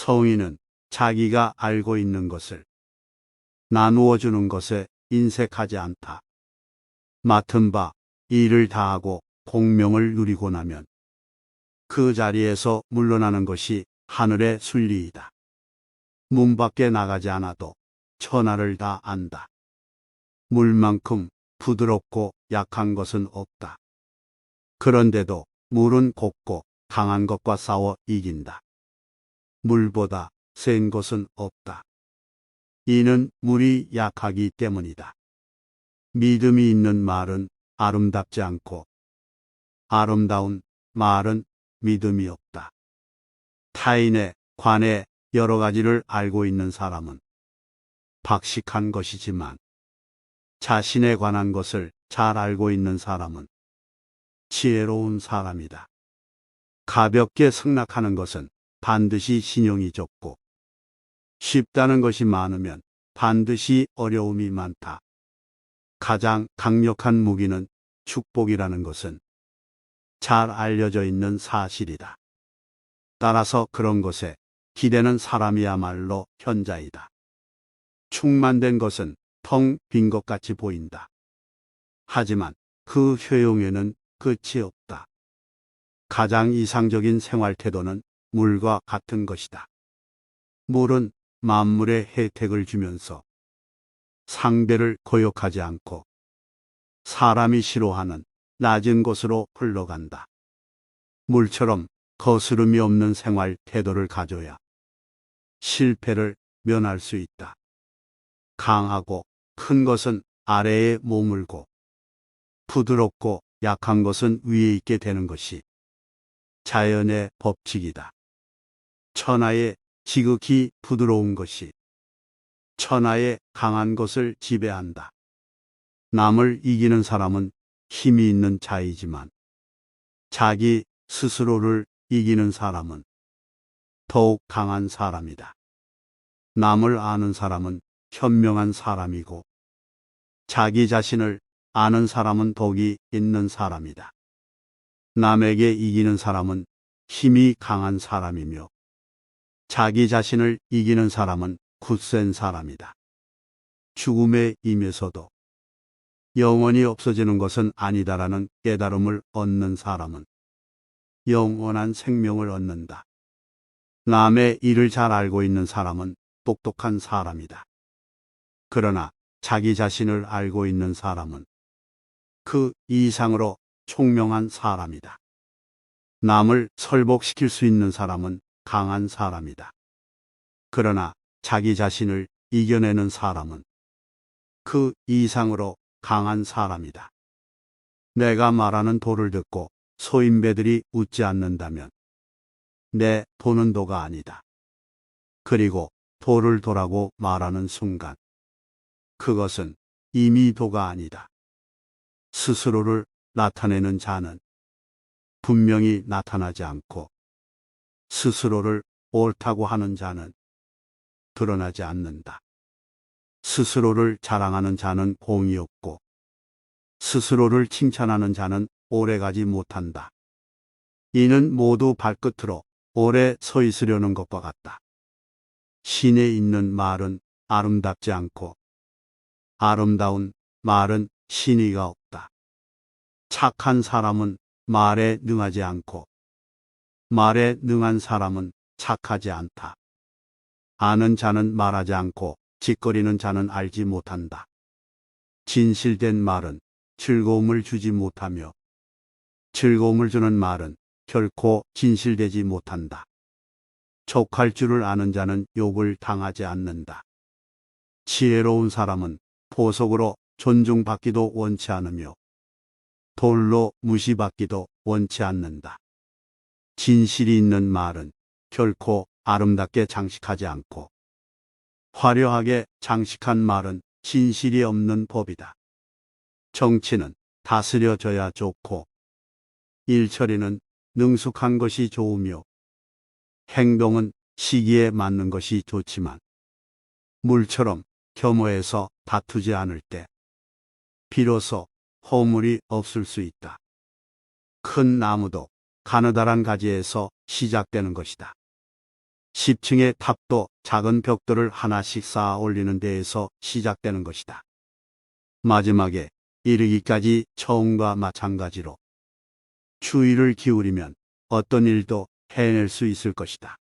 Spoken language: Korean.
성인은 자기가 알고 있는 것을 나누어 주는 것에 인색하지 않다. 맡은 바 일을 다하고 공명을 누리고 나면 그 자리에서 물러나는 것이 하늘의 순리이다. 문 밖에 나가지 않아도 천하를 다 안다. 물만큼 부드럽고 약한 것은 없다. 그런데도 물은 곱고 강한 것과 싸워 이긴다. 물보다 센 것은 없다. 이는 물이 약하기 때문이다. 믿음이 있는 말은 아름답지 않고 아름다운 말은 믿음이 없다. 타인에 관해 여러 가지를 알고 있는 사람은 박식한 것이지만 자신에 관한 것을 잘 알고 있는 사람은 지혜로운 사람이다. 가볍게 승낙하는 것은 반드시 신용이 적고 쉽다는 것이 많으면 반드시 어려움이 많다. 가장 강력한 무기는 축복이라는 것은 잘 알려져 있는 사실이다. 따라서 그런 것에 기대는 사람이야말로 현자이다. 충만된 것은 텅 빈 것 같이 보인다. 하지만 그 효용에는 끝이 없다. 가장 이상적인 생활 태도는 물과 같은 것이다. 물은 만물의 혜택을 주면서 상대를 고욕하지 않고 사람이 싫어하는 낮은 곳으로 흘러간다. 물처럼 거스름이 없는 생활 태도를 가져야 실패를 면할 수 있다. 강하고 큰 것은 아래에 머물고 부드럽고 약한 것은 위에 있게 되는 것이 자연의 법칙이다. 천하의 지극히 부드러운 것이 천하의 강한 것을 지배한다. 남을 이기는 사람은 힘이 있는 자이지만 자기 스스로를 이기는 사람은 더욱 강한 사람이다. 남을 아는 사람은 현명한 사람이고 자기 자신을 아는 사람은 복이 있는 사람이다. 남에게 이기는 사람은 힘이 강한 사람이며 자기 자신을 이기는 사람은 굳센 사람이다. 죽음에 임해서도 영원히 없어지는 것은 아니다라는 깨달음을 얻는 사람은 영원한 생명을 얻는다. 남의 일을 잘 알고 있는 사람은 똑똑한 사람이다. 그러나 자기 자신을 알고 있는 사람은 그 이상으로 총명한 사람이다. 남을 설복시킬 수 있는 사람은 강한 사람이다. 그러나 자기 자신을 이겨내는 사람은 그 이상으로 강한 사람이다. 내가 말하는 도를 듣고 소인배들이 웃지 않는다면 내 도는 도가 아니다. 그리고 도를 도라고 말하는 순간 그것은 이미 도가 아니다. 스스로를 나타내는 자는 분명히 나타나지 않고 스스로를 옳다고 하는 자는 드러나지 않는다. 스스로를 자랑하는 자는 공이 없고 스스로를 칭찬하는 자는 오래가지 못한다. 이는 모두 발끝으로 오래 서 있으려는 것과 같다. 신에 있는 말은 아름답지 않고 아름다운 말은 신의가 없다. 착한 사람은 말에 능하지 않고 말에 능한 사람은 착하지 않다. 아는 자는 말하지 않고 짓거리는 자는 알지 못한다. 진실된 말은 즐거움을 주지 못하며 즐거움을 주는 말은 결코 진실되지 못한다. 족할 줄을 아는 자는 욕을 당하지 않는다. 지혜로운 사람은 보석으로 존중받기도 원치 않으며 돌로 무시받기도 원치 않는다. 진실이 있는 말은 결코 아름답게 장식하지 않고 화려하게 장식한 말은 진실이 없는 법이다. 정치는 다스려져야 좋고 일처리는 능숙한 것이 좋으며 행동은 시기에 맞는 것이 좋지만 물처럼 겸허해서 다투지 않을 때 비로소 허물이 없을 수 있다. 큰 나무도 가느다란 가지에서 시작되는 것이다. 10층의 탑도 작은 벽돌을 하나씩 쌓아 올리는 데에서 시작되는 것이다. 마지막에 이르기까지 처음과 마찬가지로 추위를 기울이면 어떤 일도 해낼 수 있을 것이다.